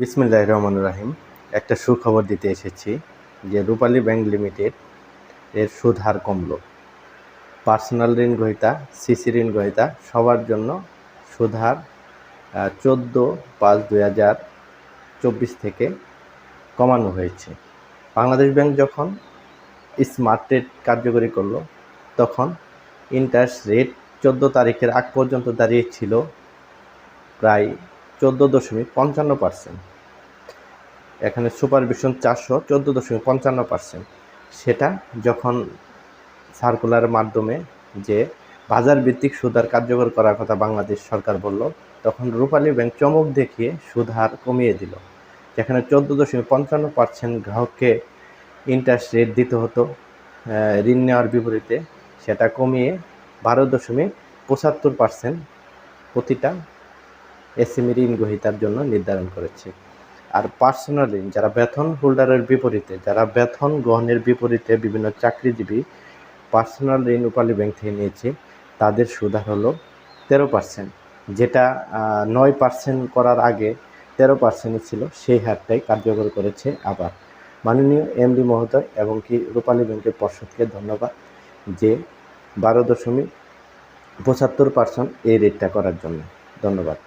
বিসমিল্লাহ রহমান রাহিম। একটা সুখবর দিতে এসেছি যে রূপালী ব্যাংক লিমিটেড এর সুদ হার কমল। পার্সোনাল ঋণ গ্রহীতা সিসি ঋণ গ্রহীতা সবার জন্য সুদ হার চোদ্দ পাঁচ দুই হাজার চব্বিশ থেকে কমানো হয়েছে। বাংলাদেশ ব্যাংক যখন স্মার্ট রেট কার্যকরী করল, তখন ইন্টারেস্ট রেট চোদ্দ তারিখের আগ পর্যন্ত দাঁড়িয়েছিল প্রায় চোদ্দ দশমিক পঞ্চান্ন পার্সেন্ট। এখানে সুপারভিশন চারশো চোদ্দ দশমিক পঞ্চান্ন পার্সেন্ট। সেটা যখন সার্কুলারের মাধ্যমে যে বাজার ভিত্তিক সুদহার কার্যকর করার কথা বাংলাদেশ সরকার বলল, তখন রূপালী ব্যাংক চমক দেখিয়ে সুদহার কমিয়ে দিল। যেখানে চোদ্দ দশমিক পঞ্চান্ন পার্সেন্ট গ্রাহককে ইন্টারেস্ট রেট দিতে হতো ঋণ নেওয়ার বিপরীতে, সেটা কমিয়ে বারো দশমিক পঁচাত্তর পার্সেন্ট প্রতিটা এসএমই ঋণ গ্রহীতার জন্য নির্ধারণ করেছে। আর পার্সোনাল ঋণ যারা বেতন হোল্ডারের বিপরীতে, যারা বেতন গ্রহণের বিপরীতে বিভিন্ন চাকরিজীবী পার্সোনাল ঋণ উপালি ব্যাংক থেকে নিয়েছে, তাদের সুদ হার হলো তেরো পার্সেন্ট যেটা নয় পার্সেন্ট করার আগে তেরো পার্সেন্টই ছিল, সেই হারটাই কার্যকর করেছে আবার। মাননীয় এমডি মহোদয় এবং কি রূপালী ব্যাংকের পর্ষদকে ধন্যবাদ যে বারো দশমিক পঁচাত্তর পার্সেন্ট এই রেটটা করার জন্য। ধন্যবাদ।